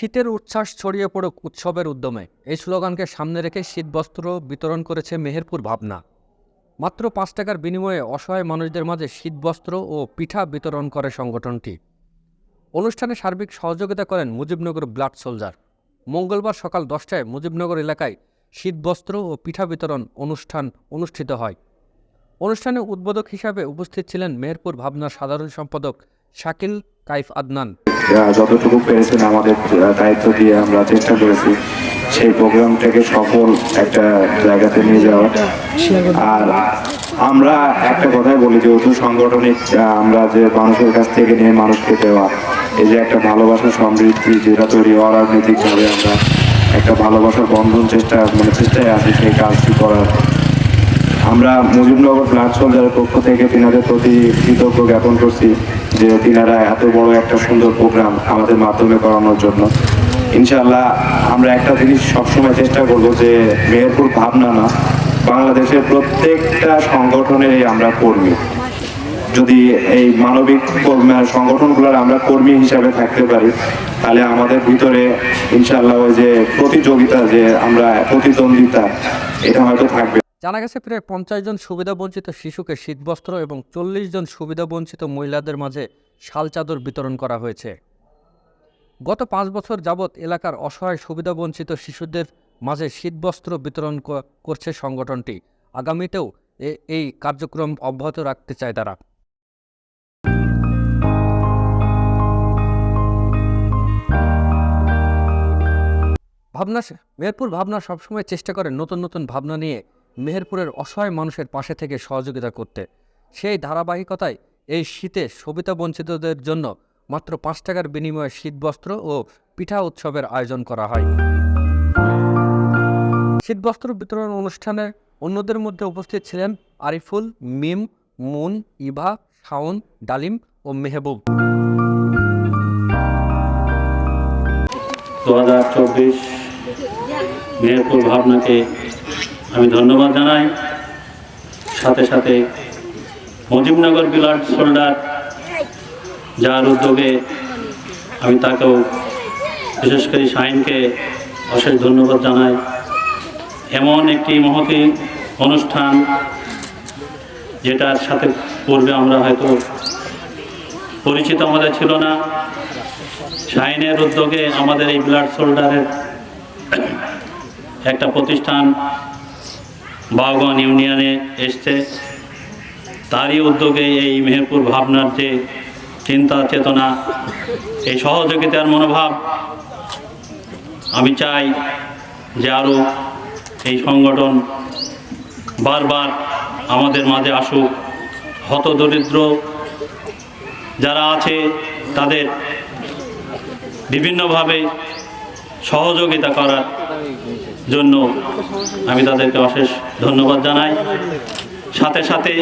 শীতের উচ্ছ্বাস ছড়িয়ে পড়ুক উৎসবের উদ্যমে। এই স্লোগানকে সামনে রেখে শীতবস্ত্র বিতরণ করেছে মেহেরপুর ভাবনা। মাত্র পাঁচ টাকার বিনিময়ে অসহায় মানুষদের মাঝে শীতবস্ত্র ও পিঠা বিতরণ করে সংগঠনটি। অনুষ্ঠানে সার্বিক সহযোগিতা করেন মুজিবনগর ব্লাড সোলজার। মঙ্গলবার সকাল দশটায় মুজিবনগর এলাকায় শীতবস্ত্র ও পিঠা বিতরণ অনুষ্ঠান অনুষ্ঠিত হয়। অনুষ্ঠানে উদ্বোধক হিসাবে উপস্থিত ছিলেন মেহেরপুর ভাবনার সাধারণ সম্পাদক শাকিল কাইফ আদনান। যতটুকু পেরেছেন আমাদের দায়িত্ব দিয়ে আমরা চেষ্টা করেছি সেই প্রোগ্রামটাকে সফল একটা জায়গাতে নিয়ে যাওয়া আর আমরা একটা কথাই বলি, যে অধু সাংগঠনিক আমরা যে মানুষের কাছ থেকে নিয়ে মানুষকে দেওয়া, এই যে একটা ভালোবাসা সমৃদ্ধি যেটা তৈরি অরাজনৈতিকভাবে আমরা একটা ভালোবাসার বন্ধন চেষ্টা মানে চেষ্টায় আছি সেই কাজটি করার। আমরা মুজিবনগর ব্লাড সোলজারের পক্ষ থেকে তিনাদের প্রতি কৃতজ্ঞ জ্ঞাপন করছি। যে তিনারা এত বড় একটা সুন্দর প্রোগ্রাম আমাদের মাধ্যমে করানোর জন্য। ইনশাআল্লাহ আমরা একটা জিনিস সবসময় চেষ্টা করব যে মেহেরপুর ভাবনা না, বাংলাদেশের প্রত্যেকটা সংগঠনেরই আমরা কর্মী। যদি এই মানবিক সংগঠনগুলোর আমরা কর্মী হিসাবে থাকতে পারি, তাহলে আমাদের ভিতরে ইনশাল্লাহ ওই যে প্রতিযোগিতা যে আমরা প্রতিদ্বন্দ্বিতা, এটা হয়তো থাকবে। জানা গেছে, প্রায় পঞ্চাশ জন সুবিধাবঞ্চিত শিশুকে শীতবস্ত্র এবং চল্লিশ জন সুবিধাবঞ্চিত মহিলাদের মাঝে শাল চাদর বিতরণ করা হয়েছে। গত পাঁচ বছর যাবৎ এলাকার অসহায় সুবিধাবঞ্চিত শিশুদের মাঝে শীতবস্ত্র বিতরণ করছে সংগঠনটি। আগামীতেও এই কার্যক্রম অব্যাহত রাখতে চায় তারা। ভাবনা মেহেরপুর ভাবনা সবসময় চেষ্টা করে নতুন নতুন ভাবনা নিয়ে। মেহেরপুরের অসহায় মানুষের পাশে থেকে সহযোগিতা করতে। সেই ধারাবাহিকতায় এই শীতে সবিতা বঞ্চিতদের জন্য মাত্র পাঁচ টাকার বিনিময়ে শীতবস্ত্র ও পিঠা উৎসবের আয়োজন করা হয়। শীতবস্ত্র বিতরণ অনুষ্ঠানে অন্যদের মধ্যে উপস্থিত ছিলেন আরিফুল, মিম, মুন, ইভা, শাওন, ডালিম ও মেহবুব। দু হাজার চব্বিশ মেহেরপুর ভাবনাকে আমি ধন্যবাদ জানাই। সাথে সাথে মুজিবনগর ব্লাড শোল্ডার যার উদ্যোগে আমি তাকেও বিশেষ করে শাহিনকে অশেষ ধন্যবাদ জানাই। এমন একটি মহতি অনুষ্ঠান যেটার সাথে পূর্বে আমরা হয়তো পরিচিত আমাদের ছিল না। শাইনের উদ্যোগে আমাদের এই ব্লাড শোল্ডারের একটা প্রতিষ্ঠান বাউগন ইউনিয়নে এসছে। তারই উদ্যোগে এই মেহেরপুর ভাবনার যে চিন্তা, চেতনা, এই সহযোগিতার মনোভাব, আমি চাই যে আরও এই সংগঠন বারবার আমাদের মাঝে আসুক। হতদরিদ্র যারা আছে, তাদের বিভিন্নভাবে সহযোগিতা করার জন্য আমি তাদেরকে অশেষ ধন্যবাদ জানাই। সাথে সাথে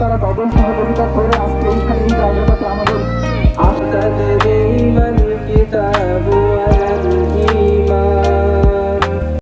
তারা ডবল সহযোগিতা করে আজকে এইখানে এই আমাদের আস্তা দেবে